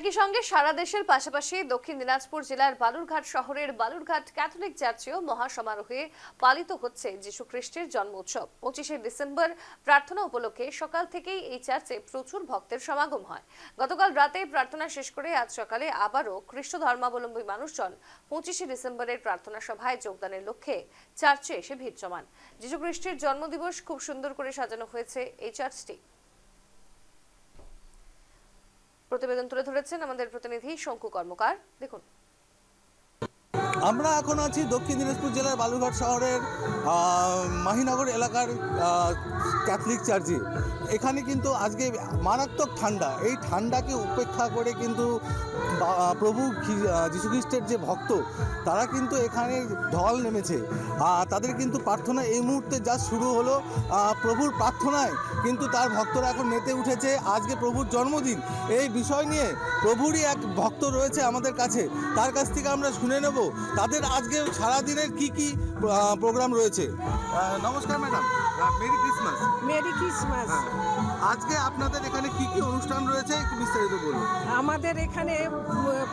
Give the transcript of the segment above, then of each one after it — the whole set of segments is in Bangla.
একই সঙ্গে সারা দেশের পাশাপাশি দক্ষিণ দিনাজপুর জেলার বালুরঘাট শহরের বালুরঘাট ক্যাথলিক চার্চেও মহাসমারোহে পালিত হচ্ছে যীশু খ্রিস্টের জন্ম উৎসব। পঁচিশে ডিসেম্বর প্রার্থনা উপলক্ষে সকাল থেকেই এই চার্চে প্রচুর ভক্তের সমাগম হয়। গতকাল রাতে প্রার্থনা শেষ করে আজ সকালে আবারও খ্রিস্ট ধর্মাবলম্বী মানুষজন পঁচিশে ডিসেম্বরের প্রার্থনা সভায় যোগদানের লক্ষ্যে চার্চে এসে ভিড় জমান। যীশু খ্রিস্টের জন্মদিবস খুব সুন্দর করে সাজানো হয়েছে এই চার্চটি। প্রতিবেদন তুলে ধরেছেন আমাদের প্রতিনিধি শঙ্কু কর্মকার। দেখুন। আমরা এখন আছি দক্ষিণ দিনাজপুর জেলার বালুরঘাট শহরের মাহিনগর এলাকার ক্যাথলিক চার্চে। এখানে কিন্তু আজকে মারাত্মক ঠান্ডা। এই ঠান্ডাকে উপেক্ষা করে কিন্তু প্রভু খ্রি- যীশুখ্রিস্টের যে ভক্ত, তারা কিন্তু এখানে ঢল নেমেছে। তাদের কিন্তু প্রার্থনা এই মুহূর্তে যা শুরু হলো প্রভুর প্রার্থনায়। কিন্তু তার ভক্তরা এখন মেতে উঠেছে। আজকে প্রভুর জন্মদিন। এই বিষয় নিয়ে প্রভুরই এক ভক্ত রয়েছে আমাদের কাছে। তার কাছ থেকে আমরা শুনে নেব। তাদের আজকে সারাদিনের কি কি প্রোগ্রাম রয়েছে? নমস্কার madam. Merry Christmas. Merry Christmas. হ্যাঁ। আজকে আপনাদের এখানে কি কি অনুষ্ঠান রয়েছে? একটু বিস্তারিত বলুন। আমাদের এখানে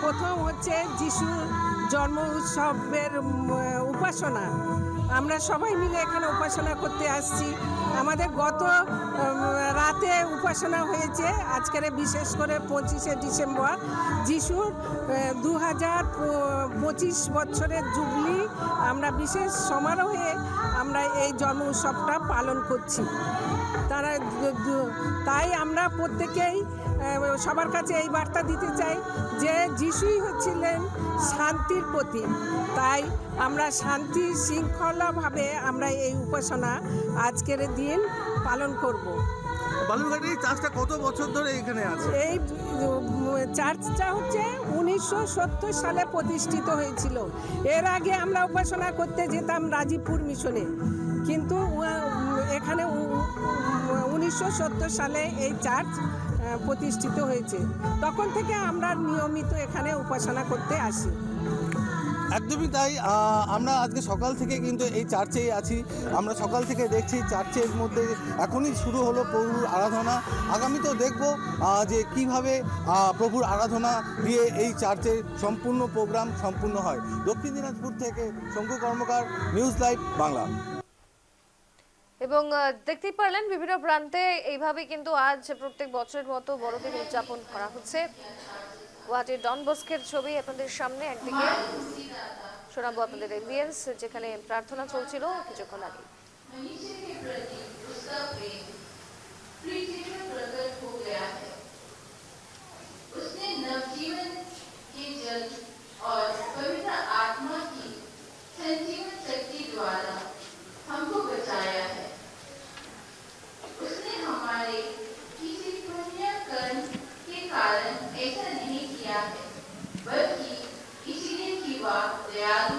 প্রথম হচ্ছে যিশু জন্ম উৎসবের উপাসনা। আমরা সবাই মিলে এখানে উপাসনা করতে আসছি। আমাদের গত উপাসনা হয়েছে আজকের বিশেষ করে পঁচিশে ডিসেম্বর। যিশুর দু হাজার পঁচিশ বছরের জুবলি আমরা বিশেষ সমারোহে আমরা এই জন্ম উৎসবটা পালন করছি। তারা তাই আমরা প্রত্যেকেই সবার কাছে এই বার্তা দিতে চাই যে যিশুই হচ্ছিলেন শান্তির প্রতীক। তাই আমরা শান্তি শৃঙ্খলাভাবে আমরা এই উপাসনা আজকের দিন পালন করব। বালুরঘাটের এই চাষটা কত বছর ধরে এখানে আছে? এই চার্চটা হচ্ছে উনিশশো সত্তর সালে প্রতিষ্ঠিত হয়েছিল। এর আগে আমরা উপাসনা করতে যেতাম রাজীবপুর মিশনে। কিন্তু এখানে উনিশশো সত্তর সালে এই চার্চ প্রতিষ্ঠিত হয়েছে। তখন থেকে আমরা নিয়মিত এখানে উপাসনা করতে আসি। একদমই তাই। আমরা আজকে সকাল থেকে কিন্তু এই চার্চেই আছি। আমরা সকাল থেকে দেখছি চার্চের মধ্যে এখনই শুরু হলো প্রভুর আরাধনা। আগামীতেও দেখব আহ, যে কীভাবে প্রভুর আরাধনা দিয়ে এই চার্চের সম্পূর্ণ প্রোগ্রাম সম্পূর্ণ হয়। দক্ষিণ দিনাজপুর থেকে শঙ্কু কর্মকার নিউজ লাইভ বাংলা। এবং দেখতেই পারলেন বিভিন্ন প্রান্তে এইভাবে কিন্তু আজ প্রত্যেক বছরের মতো বড়দিন উদযাপন করা হচ্ছে। গুয়াহাটির ডন বস্কের ছবি আপনাদের সামনে একদিকে শোনাবো আপনাদের এম্বিয়েন্স যেখানে প্রার্থনা চলছিল কিছুক্ষণ আগে मनुष्य के và đề án